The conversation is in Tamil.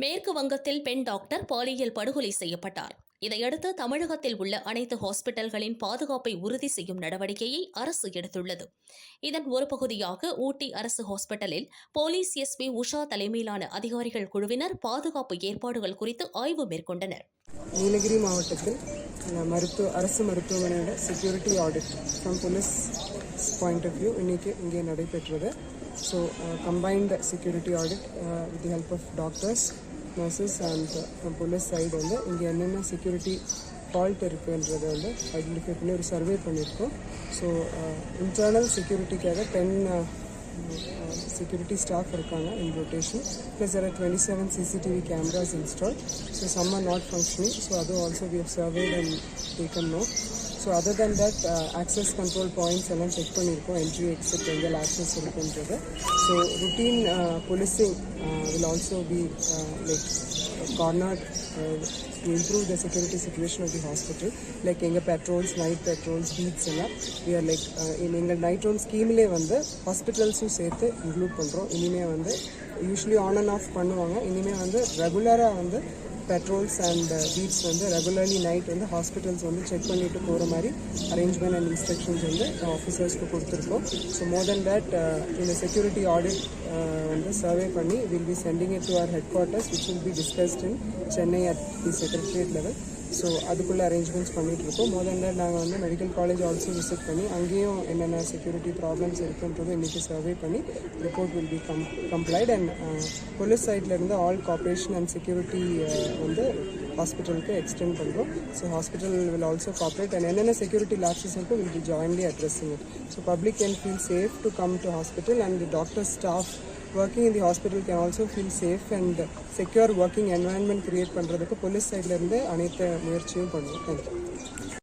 மேற்கு வங்கத்தில் பெண் டாக்டர் பாலியல் படுகொலை செய்யப்பட்டார். இதையடுத்து தமிழகத்தில் உள்ள அனைத்து ஹாஸ்பிட்டல்களின் பாதுகாப்பை உறுதி செய்யும் நடவடிக்கையை அரசு எடுத்துள்ளது. இதன் ஒரு பகுதியாக ஊட்டி அரசு ஹாஸ்பிட்டலில் போலீஸ் எஸ்பி உஷா தலைமையிலான அதிகாரிகள் குழுவினர் பாதுகாப்பு ஏற்பாடுகள் குறித்து ஆய்வு மேற்கொண்டனர். நீலகிரி மாவட்டத்தில் மருத்துவ அரசு மருத்துவமனையோட security audit from police point of view இன்னைக்கு இங்கே நடைபெற்றது. So combined security audit with the help of doctors nurses and புள்ள சைடு வந்து இங்கே என்னென்ன செக்யூரிட்டி ஃபால்ட் இருக்குன்றதை வந்து ஐடென்டிஃபை பண்ணி ஒரு சர்வே பண்ணியிருக்கோம் ஸோ இன்டர்னல் செக்யூரிட்டிக்காக டென் செக்யூரிட்டி ஸ்டாஃப் இருக்காங்க in rotation plus are twenty seven CCTV cameras install so some are not functioning so அதுவும் also we have survey and taken no so other than that access control points எல்லாம் செக் பண்ணியிருக்கோம் என்ட்ரி எக்ஸிட் எங்கே ஆக்சஸ் இருக்குன்றது so routine policing will also be like corner improve the security situation of the hospital like எங்கள் பெட்ரோல்ஸ் நைட் பெட்ரோல்ஸ் பீட்ஸ் எல்லாம் வி ஆர் லைக் எங்கள் நைட் ரோன் ஸ்கீம்லே வந்து ஹாஸ்பிட்டல்ஸும் சேர்த்து இன்க்ளூட் பண்ணுறோம் இனிமேல் வந்து யூஸ்வலி ஆன் அண்ட் ஆஃப் பண்ணுவாங்க இனிமேல் வந்து ரெகுலராக வந்து பெட்ரோல்ஸ் அண்ட் பீட்ஸ் வந்து ரெகுலர்லி நைட் வந்து ஹாஸ்பிட்டல்ஸ் வந்து செக் பண்ணிட்டு போகிற மாதிரி அரேஞ்ச்மெண்ட் அண்ட் இன்ஸ்ட்ரக்ஷன்ஸ் வந்து ஆஃபீஸர்ஸ்க்கு கொடுத்துருக்கோம். ஸோ மோர் தென் தட் இந்த செக்யூரிட்டி ஆடிட் வந்து சர்வே பண்ணி will be sending it to our headquarters which will be discussed in Chennai at the secretariat level so அதுக்குள்ள அரேஞ்ச்மெண்ட்ஸ் பண்ணிகிட்ருக்கோம் மோர் தென் தட் நாங்கள் வந்து மெடிக்கல் காலேஜ் ஆல்சோ விசிட் பண்ணி அங்கேயும் என்னென்ன செக்யூரிட்டி ப்ராப்ளம்ஸ் இருக்குன்றது இன்றைக்கி சர்வே பண்ணி report will be come complete and police சைட்லேருந்து ஆல் கார்பரேஷன் அண்ட் செக்யூரிட்டி வந்து ஹாஸ்பிட்டலுக்கு எக்ஸ்டெண்ட் பண்ணுறோம் so hospital will also cooperate and என்னென்ன செக்யூரிட்டி லாப்ஸஸ் இருக்கும் will be jointly addressing it so public can feel safe to come to hospital and doctor staff working in the hospital can also feel safe and secure working environment create பண்ணுறதுக்கு போலீஸ் சைட்லேருந்து அனைத்து முயற்சியும் பண்ணுவோம் தேங்க்யூ